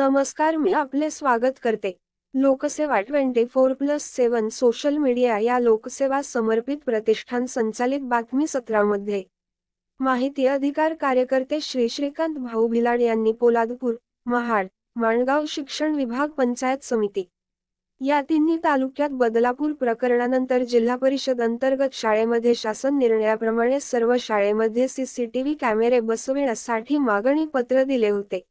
नमस्कार मी आपले स्वागत करते. Lokseva twenty four plus seven social media या लोकसेवा समर्पित प्रतिष्ठान संचालित बातमी सत्रामध्ये. माहिती अधिकार कार्यकर्ते श्री श्रीकांत भाऊ भिलाड यांनी पोलादपूर महाड माणगाव शिक्षण विभाग पंचायत समिती. या तिन्ही तालुक्यात बदलापूर प्रकरणानंतर जिल्हा परिषद अंतर्गत शाळेमध्ये शासन निर्णयाप्रमाणे सर्व शाळेमध्ये सीसीटीव्ही कॅमेरे बसविण्यासाठी मागणी पत्र दिले होते.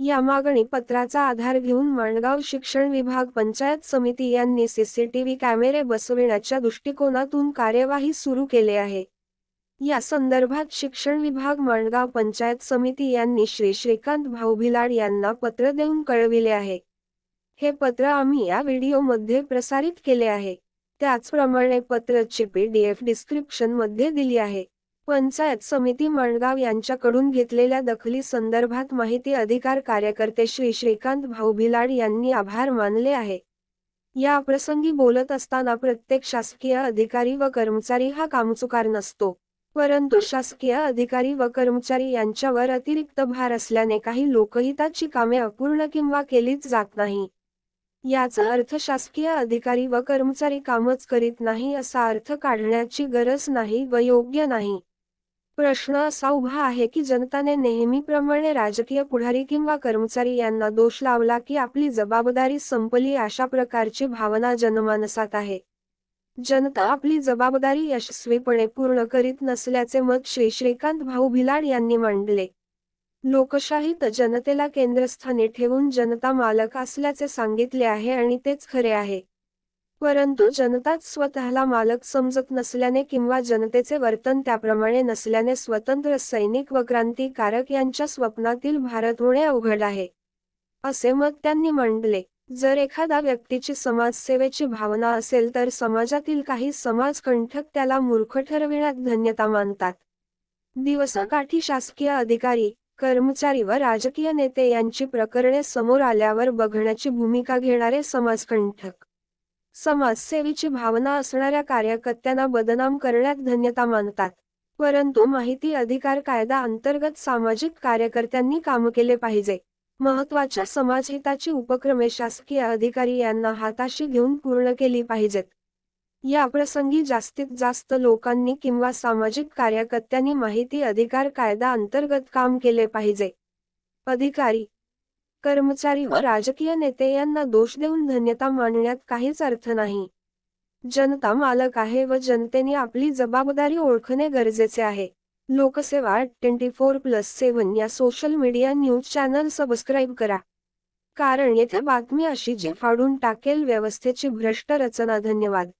या मागणी पत्राचा आधार घेऊन माणगाव शिक्षण विभाग पंचायत समिती यांनी सीसीटीव्ही कॅमेरे बसविण्याच्या दृष्टिकोनातून कार्यवाही सुरू केले आहे. या संदर्भात शिक्षण विभाग माणगाव पंचायत समिती यांनी श्री श्रीकांत भाऊ भिलाड यांना पत्र देऊन कळविले आहे. हे पत्र आम्ही या व्हिडिओमध्ये प्रसारित केले आहे. त्याचप्रमाणे पत्रची एफ डिस्क्रिप्शनमध्ये दिली आहे. पंचायत समिती मणगाव यांच्याकडून घेतलेल्या दखली संदर्भात माहिती अधिकार कार्यकर्ते श्री श्रीकांत भाऊ भिलाड यांनी आभार मानले आहे. या प्रसंगी बोलत असताना प्रत्येक शासकीय अधिकारी व कर्मचारी हा कामचुकार नसतो परंतु शासकीय अधिकारी व कर्मचारी यांच्यावर अतिरिक्त भार असल्याने काही लोकहिताची कामे अपूर्ण किंवा केलीच जात नाही. याचा अर्थ शासकीय अधिकारी व कर्मचारी कामच करीत नाही असा अर्थ काढण्याची गरज नाही व योग्य नाही. प्रश्न असा उभा आहे की जनताने नेहमीप्रमाणे राजकीय पुढारी किंवा कर्मचारी यांना दोष लावला की आपली जबाबदारी संपली अशा प्रकारची भावना जनमानसात आहे. जनता आपली जबाबदारी यशस्वीपणे पूर्ण करीत नसल्याचे मत श्री श्रीकांत भाऊ भिलाड यांनी मांडले. लोकशाहीत जनतेला केंद्रस्थानी ठेवून जनता मालक असल्याचे सांगितले आहे आणि तेच खरे आहे. परंतु जनताच स्वतःला मालक समजत नसल्याने किंवा जनतेचे वर्तन त्याप्रमाणे नसल्याने स्वतंत्र सैनिक व क्रांतिकारक यांच्या स्वप्नातील भारत होणे अवघड आहे. असे मत त्यांनी मांडले. जर एखादा व्यक्तीची समाजसेवेची भावना असेल तर समाजातील काही समाजकंठक त्याला मूर्ख ठरविण्यात धन्यता मानतात. दिवसाकाठी शासकीय अधिकारी कर्मचारी व राजकीय नेते यांची प्रकरणे समोर आल्यावर बघण्याची भूमिका घेणारे समाजकंठक समाजसेवेची भावना असणाऱ्या कार्यकर्त्यांना बदनाम करण्यात धन्यता मानतात. परंतु माहिती अधिकार कायदा अंतर्गत सामाजिक कार्यकर्त्यांनी काम केले पाहिजे. महत्त्वाच्या समाजहिताची उपक्रमे शासकीय अधिकारी यांना हाताशी घेऊन पूर्ण केली पाहिजेत. या प्रसंगी जास्तीत जास्त लोकांनी किंवा सामाजिक कार्यकर्त्यांनी माहिती अधिकार कायदा अंतर्गत काम केले पाहिजे. अधिकारी कर्मचारी व राजकीय नेते यांना दोष देऊन धन्यता मानण्यात काहीच अर्थ नाही. जनता मालक आहे व जनतेने आपली जबाबदारी ओळखणे गरजेचे आहे. Lokseva twenty four plus seven या social media news channel subscribe करा. कारण येथे बातमी अशी जी फाडून टाकेल व्यवस्थेची भ्रष्ट रचना. धन्यवाद.